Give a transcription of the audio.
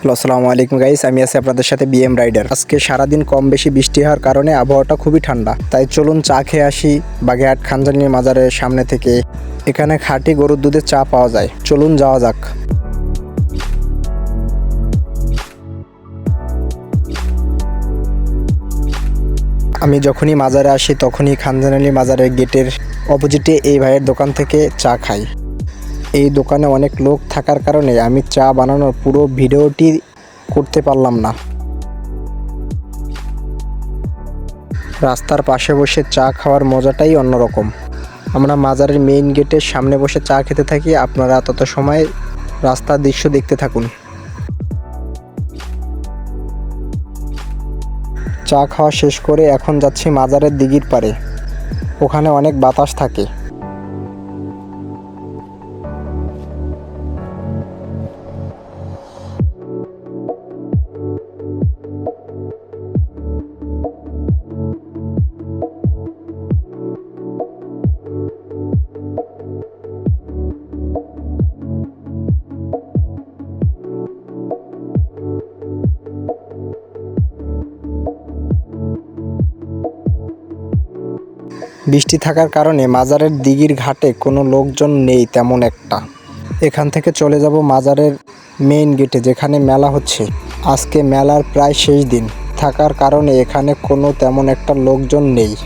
Hello, আসসালামু আলাইকুম guys, আমি আছি আপনাদের সাথে বিএম রাইডার আজকে সারাদিন কম বেশি বৃষ্টি হওয়ার কারণে আবহাওয়াটা খুবই ঠান্ডা। তাই চলুন চা খেয়ে আসি বাগেরহাট খানজানি মাজারের সামনে থেকে। এখানে খাঁটি গরুর দুধের চা পাওয়া যায়। চলুন যাওয়া যাক। আমি যখনই মাজারে আসি, তখনই খানজানালি মাজারের গেটের অপোজিটে এই ভাইয়ের দোকান থেকে চা খাই। এই দোকানে অনেক লোক থাকার কারণে আমি চা বানানোর পুরো ভিডিওটি করতে পারলাম না। রাস্তার পাশে বসে চা খাওয়ার মজাটাই অন্যরকম। আমরা মাজারের মেইন গেটের সামনে বসে চা খেতে থাকি, আপনারা তত সময় রাস্তার দৃশ্য দেখতে থাকুন। চা খাওয়া শেষ করে এখন যাচ্ছি মাজারের দিঘির পারে ওখানে অনেক বাতাস থাকে। বৃষ্টি থাকার কারণে মাজারের দিঘির ঘাটে কোনো লোকজন নেই তেমন একটা। এখান থেকে চলে যাব মাজারের মেইন গেটে যেখানে মেলা হচ্ছে। আজকে মেলার প্রায় শেষ দিন। থাকার কারণে এখানে কোনো তেমন একটা লোকজন নেই।